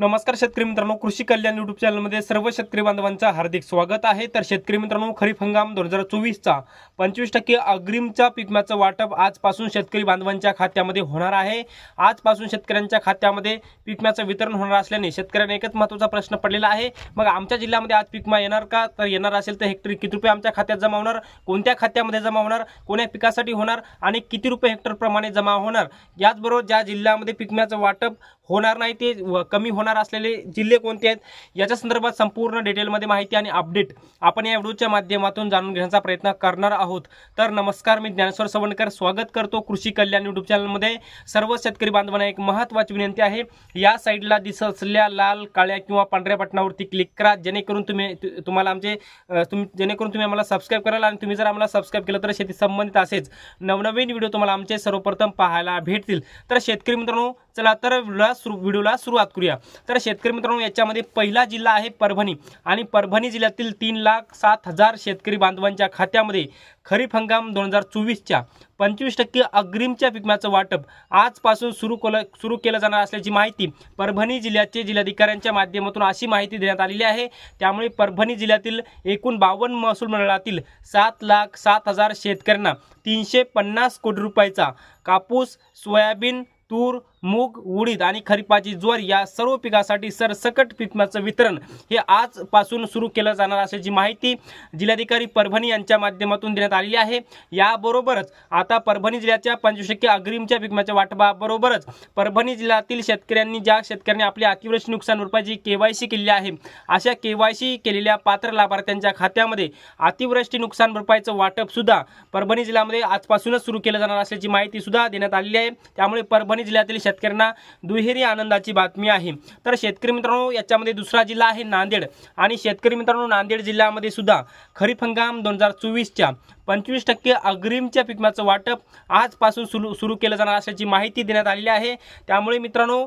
नमस्कार शेतकरी मित्रांनो कृषी कल्याण युट्यूब चॅनलमध्ये सर्व शेतकरी बांधवांचं हार्दिक स्वागत आहे. तर शेतकरी मित्रांनो खरीप हंगाम दोन हजार चोवीसचा पंचवीस टक्के अग्रिमच्या पिकम्याचं वाटप आजपासून शेतकरी बांधवांच्या खात्यामध्ये होणार आहे. आजपासून शेतकऱ्यांच्या खात्यामध्ये पिकम्याचं वितरण होणार असल्याने शेतकऱ्यांना एकच महत्त्वाचा प्रश्न पडलेला आहे. मग आमच्या जिल्ह्यामध्ये आज पिकमा येणार का? तर येणार असेल तर हेक्टरी किती रुपये आमच्या खात्यात जमा होणार? कोणत्या खात्यामध्ये जमा होणार? कोण्या पिकासाठी होणार? आणि किती रुपये हेक्टरप्रमाणे जमा होणार? याचबरोबर ज्या जिल्ह्यामध्ये पिकम्याचं वाटप होणार नाही ते व- कमी होणार असलेले जिल्हे कोणते आहेत याच्या संदर्भात संपूर्ण डिटेलमध्ये माहिती आणि अपडेट आपण या व्हिडिओच्या माध्यमातून जाणून घेण्याचा प्रयत्न करणार आहोत. तर नमस्कार मी ज्ञानेश्वर सवणकर स्वागत करतो कृषी कल्याण यूट्यूब चॅनलमध्ये सर्व शेतकरी बांधवांना एक महत्त्वाची विनंती आहे. या साईडला दिसत असलेल्या लाल काळ्या किंवा पांढऱ्या बटनावरती क्लिक करा. जेणेकरून तुम्ही तुम्हाला आमचे तुम्ही तुम जेणेकरून तुम्ही आम्हाला सबस्क्राईब कराल आणि तुम्ही जर आम्हाला सबस्क्राईब केलं तर शेती संबंधित असेच नवनवीन व्हिडिओ तुम्हाला आमचे सर्वप्रथम पाहायला भेटतील. तर शेतकरी मित्रांनो चला तर व्हिडिओला सुरू व्हिडिओला सुरुवात करूया. तर शेतकरी मित्रांनो याच्यामध्ये पहिला जिल्हा आहे परभणी. आणि परभणी जिल्ह्यातील तीन लाख सात हजार शेतकरी बांधवांच्या खात्यामध्ये खरीप हंगाम दोन हजार चोवीसच्या पंचवीस टक्के अग्रिमच्या पिकम्याचं वाटप आजपासून सुरू केलं सुरू केलं जाणार असल्याची माहिती परभणी जिल्ह्याचे जिल्हाधिकाऱ्यांच्या माध्यमातून अशी माहिती देण्यात आलेली आहे. त्यामुळे परभणी जिल्ह्यातील एकूण बावन्न महसूल मंडळातील सात लाख सात हजार शेतकऱ्यांना तीनशे पन्नास कोटी रुपयाचा कापूस सोयाबीन तूर मूग उडीद आणि खरीपाची ज्वारी या सर्व पिकासाठी सरसकट पिकमाचं वितरण हे आजपासून सुरू केलं जाणार असल्याची माहिती जिल्हाधिकारी परभणी यांच्या माध्यमातून देण्यात आलेली आहे. याबरोबरच आता परभणी जिल्ह्याच्या पंचवीस टक्के अग्रिमच्या पिकमाच्या वाटपाबरोबरच परभणी जिल्ह्यातील शेतकऱ्यांनी ज्या शेतकऱ्यांनी आपली अतिवृष्टी नुकसान भरपाईची केवायसी केलेली आहे अशा केवायसी केलेल्या पात्र लाभार्थ्यांच्या खात्यामध्ये अतिवृष्टी नुकसान भरपाईचं वाटप सुद्धा परभणी जिल्ह्यामध्ये आजपासूनच सुरू केलं जाणार असल्याची माहिती सुद्धा देण्यात आलेली आहे. त्यामुळे परभणी जिल्ह्यातील शेतकऱ्यांना शेतकऱ्यांना दुहेरी आनंदाची बातमी आहे. तर शेतकरी मित्रांनो याच्यामध्ये दुसरा जिल्हा आहे नांदेड. आणि शेतकरी मित्रांनो नांदेड जिल्ह्यामध्ये सुद्धा खरीप हंगाम दोन हजार चोवीसच्या पंचवीस टक्के अग्रिमच्या पिकम्याचं वाटप आजपासून सुरू सुरू केलं जाणार असल्याची माहिती देण्यात आलेली आहे. त्यामुळे मित्रांनो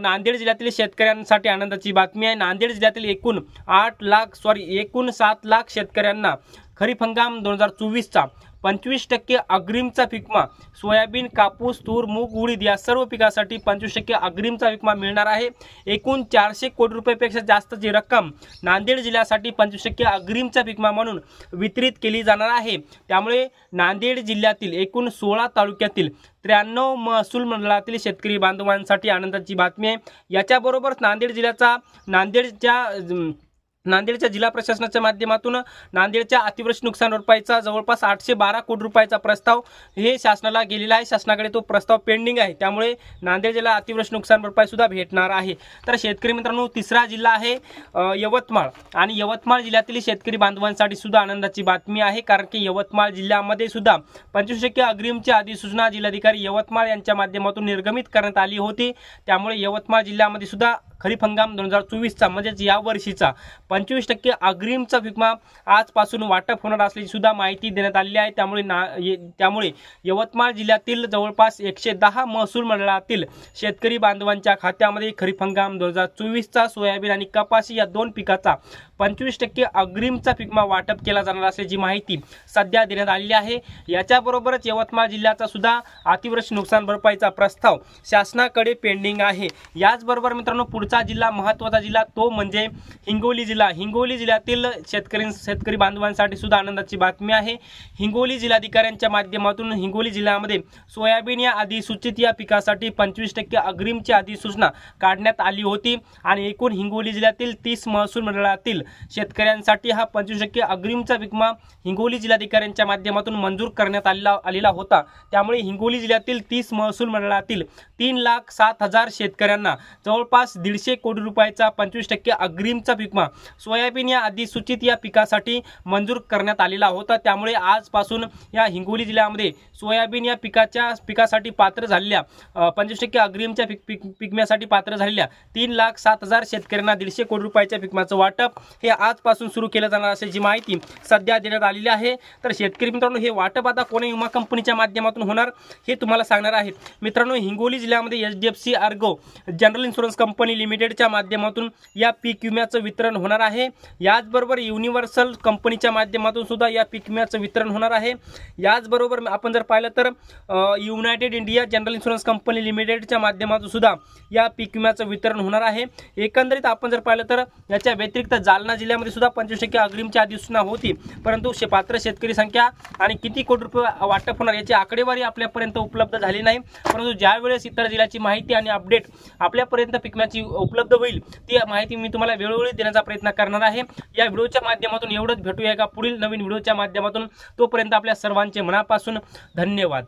नांदेड जिल्ह्यातील शेतकऱ्यांसाठी आनंदाची बातमी आहे. नांदेड जिल्ह्यातील एकूण आठ लाख सॉरी एकूण सात लाख शेतकऱ्यांना खरीप हंगाम दोन हजार चोवीसचा. पंचवीस टक्के अग्रिमचा पिकमा. सोयाबीन कापूस तूर मूग उडीद या सर्व पिकासाठी पंचवीस टक्के अग्रिमचा विकमा मिळणार आहे. एकूण चारशे कोटी रुपयापेक्षा जास्तची रक्कम नांदेड जिल्ह्यासाठी पंचवीस टक्के अग्रिमचा पिकमा म्हणून वितरित केली जाणार आहे. त्यामुळे नांदेड जिल्ह्यातील एकूण सोळा तालुक्यातील त्र्याण्णव महसूल मंडळातील शेतकरी बांधवांसाठी आनंदाची बातमी आहे. याच्याबरोबरच नांदेड जिल्ह्याचा नांदेडच्या नांदेडच्या जिल्हा प्रशासनाच्या माध्यमातून नांदेडच्या अतिवृष्टी नुकसान भरपाईचा जवळपास आठशे बारा कोटी रुपयाचा प्रस्ताव हे शासनाला गेलेला आहे. शासनाकडे तो प्रस्ताव पेंडिंग आहे. त्यामुळे नांदेड जिल्हा अतिवृष्टी नुकसान भरपाईसुद्धा भेटणार आहे. तर शेतकरी मित्रांनो तिसरा जिल्हा आहे यवतमाळ. आणि यवतमाळ जिल्ह्यातील शेतकरी बांधवांसाठी सुद्धा आनंदाची बातमी आहे कारण की यवतमाळ जिल्ह्यामध्ये सुद्धा पंचवीस टक्के अग्रिमची अधिसूचना जिल्हाधिकारी यवतमाळ यांच्या माध्यमातून निर्गमित करण्यात आली होती. त्यामुळे यवतमाळ जिल्ह्यामध्ये सुद्धा खरीप हंगाम दोन हजार चोवीसचा म्हणजेच यावर्षीचा पंचवीस टक्के अग्रिमचा विमा आजपासून वाटप होणार असल्याची सुद्धा माहिती देण्यात आलेली आहे. त्यामुळे ना ये- त्यामुळे यवतमाळ जिल्ह्यातील जवळपास एकशे दहा महसूल मंडळातील शेतकरी बांधवांच्या खात्यामध्ये खरीप हंगाम दोन हजार चोवीसचा सोयाबीन आणि कपाशी या दोन पिकाचा पंचवीस टक्के अग्रिमचा पिकमा वाटप केला जाणार असल्याची माहिती सध्या देण्यात आलेली आहे. याच्याबरोबरच यवतमाळ जिल्ह्याचा सुद्धा अतिवृष्टी नुकसान भरपाईचा प्रस्ताव शासनाकडे पेंडिंग आहे. याचबरोबर मित्रांनो पुढे पुढचा जिल्हा महत्त्वाचा जिल्हा तो म्हणजे हिंगोली जिल्हा. हिंगोली जिल्ह्यातील शेतकरी शेतकरी बांधवांसाठी सुद्धा आनंदाची बातमी आहे. हिंगोली जिल्हाधिकाऱ्यांच्या माध्यमातून हिंगोली जिल्ह्यामध्ये सोयाबीन या अधिसूचित या पिकासाठी पंचवीस टक्के अग्रिमची अधिसूचना काढण्यात आली होती आणि एकूण हिंगोली जिल्ह्यातील तीस महसूल मंडळातील शेतकऱ्यांसाठी हा पंचवीस टक्के अग्रिमचा विमा हिंगोली जिल्हाधिकाऱ्यांच्या माध्यमातून मंजूर करण्यात आलेला आलेला होता. त्यामुळे हिंगोली जिल्ह्यातील तीस महसूल मंडळातील तीन लाख सात हजार शेतकऱ्यांना जवळपास दीड दीडशे कोटी रुपयाचा पंचवीस टक्के अग्रिमचा विमा सोयाबीन या अधिसूचित या पिकासाठी मंजूर करण्यात आलेला होता. त्यामुळे आजपासून या हिंगोली जिल्ह्यामध्ये सोयाबीन या पिकाच्या पिकासाठी पात्र झालेल्या पंचवीस टक्के अग्रिमच्या पिक पिक पिकम्यासाठी पात्र झालेल्या तीन लाख सात हजार शेतकऱ्यांना दीडशे कोटी रुपयाच्या पिकमाचं वाटप हे आजपासून सुरू केलं जाणार असल्याची माहिती सध्या देण्यात आलेली आहे. तर शेतकरी मित्रांनो हे वाटप आता कोणी विमा कंपनीच्या माध्यमातून होणार हे तुम्हाला सांगणार आहेत. मित्रांनो हिंगोली जिल्ह्यामध्ये H D F C ergo general insurance company लिमिटेडच्या माध्यमातून या पीक विम्याचं वितरण होणार आहे. याचबरोबर युनिव्हर्सल कंपनीच्या माध्यमातून सुद्धा या पीक विम्याचं वितरण होणार आहे. याचबरोबर आपण जर पाहिलं तर United India general insurance company लिमिटेडच्या माध्यमातून सुद्धा या पीक विम्याचं वितरण होणार आहे. एकंदरीत आपण जर पाहिलं तर याच्या व्यतिरिक्त जालना जिल्ह्यामध्ये सुद्धा पंचवीस टक्के अग्रिमची आधी होती. परंतु शे पात्र शेतकरी संख्या आणि किती कोटी रुपये वाटप होणार याची आकडेवारी आपल्यापर्यंत उपलब्ध झाली नाही. परंतु ज्यावेळेस इतर जिल्ह्याची माहिती आणि अपडेट आपल्यापर्यंत पिकम्याची उपलब्ध होईल ती माहिती मी तुम्हाला वेळोवेळी देण्याचा प्रयत्न करणार आहे. या व्हिडिओच्या माध्यमातून एवढंच भेटूया का पुढील नवीन व्हिडिओच्या माध्यमातून. तोपर्यंत आपल्या सर्वांचे मनापासून धन्यवाद.